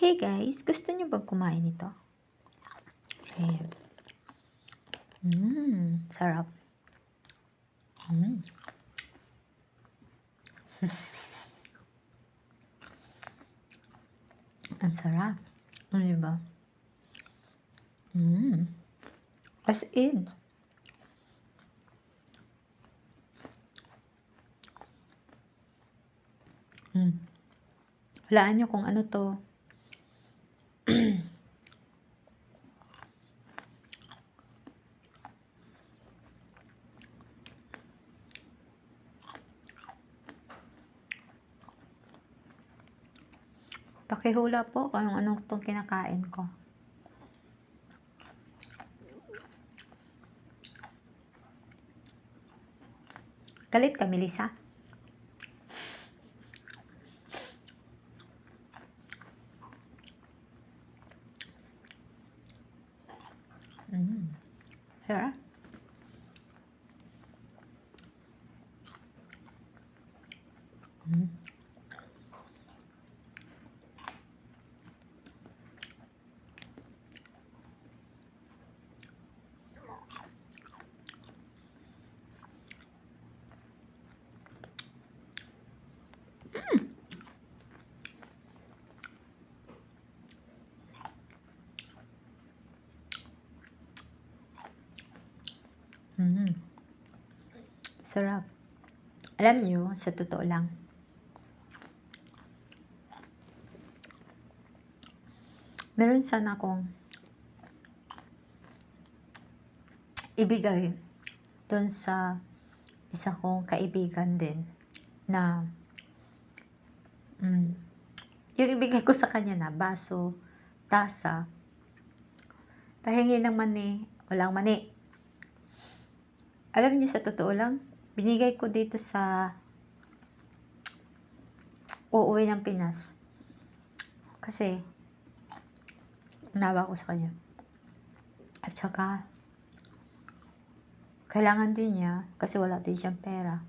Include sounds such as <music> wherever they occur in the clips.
Hey guys, gusto niyo bang kumain ito? Ayan. Mmm, sarap. Mmm. <laughs> Ang sarap. Ano ba? Mmm. As in. Mm. Hulaan niyo kung ano to. Pakihula po kung anong itong kinakain ko. Galit ka, Melissa? Mm. Mm. Mm. Sarap. Alam niyo, sa totoo lang, meron sana akong ibigay doon sa isa kong kaibigan din na mm, yung ibigay ko sa kanya na baso, tasa, pahingi ng mani, walang mani. Alam niyo sa totoo lang, binigay ko dito sa uuwi ng Pinas. Kasi, nawa ko sa kanya. At saka, kailangan din niya kasi wala din siyang pera.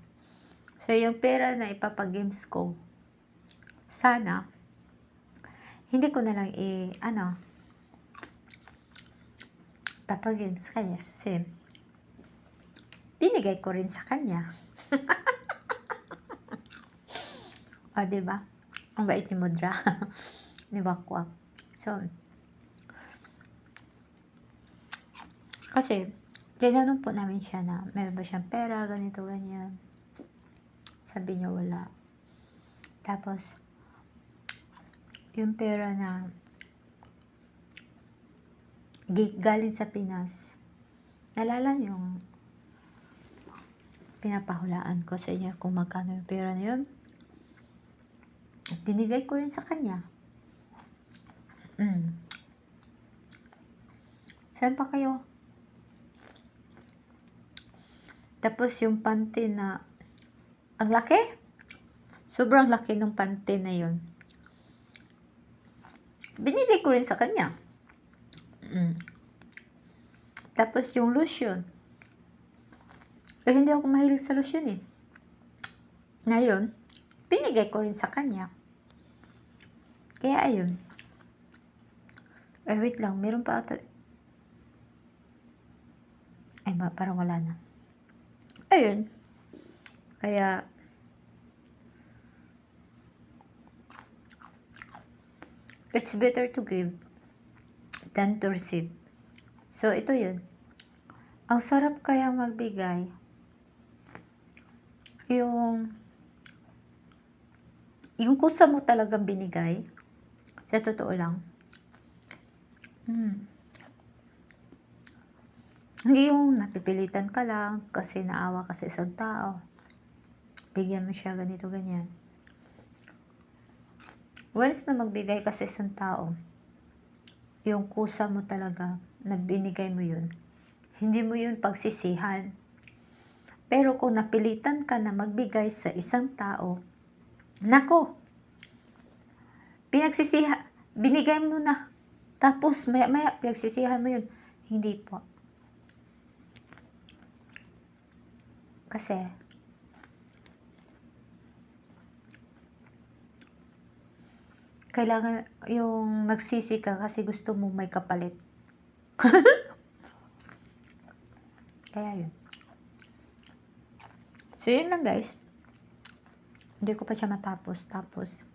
So, yung pera na ipapag-games ko, sana, hindi ko na lang i, ano, papag-games kanya. Kasi, binigay ko rin sa kanya. <laughs> o, diba? Ang bait ni Mudra. <laughs> ni Wakwak. So, kasi, tinanong po namin siya na, meron ba siyang pera, ganito, ganyan. Sabi niya, wala. Tapos, yung pera na galing sa Pinas, nalala yung pinapahulaan ko sa inyo kung magkano yung pera na yun. Binigay ko rin sa kanya. Mm. Saan pa kayo? Tapos yung panty na ang laki. Sobrang laki ng panty na yun. Binigay ko rin sa kanya. Mm. Tapos yung lotion. Eh, hindi ako mahilig sa lotion eh. Ngayon, binigay ko rin sa kanya. Kaya ayun. Eh, wait lang. Meron pa ata. Ay, ma, parang wala na. Ayun. Kaya, it's better to give than to receive. So, ito yun. Ang sarap kaya magbigay yung yung kusa mo talagang binigay sa totoo lang hmm. hindi yung napipilitan ka lang kasi naawa ka sa isang tao bigyan mo siya ganito ganyan once na magbigay ka sa isang tao yung kusa mo talaga na binigay mo yun hindi mo yun pagsisihan pero kung napilitan ka na magbigay sa isang tao, nako, pinagsisiha, binigay mo na. Tapos, maya, maya, pinagsisihan mo yun. Hindi po. Kasi, kailangan yung nagsisi ka kasi gusto mo may kapalit. <laughs> Kaya yun. So, yun lang guys. Hindi ko pa siya matapos. Tapos,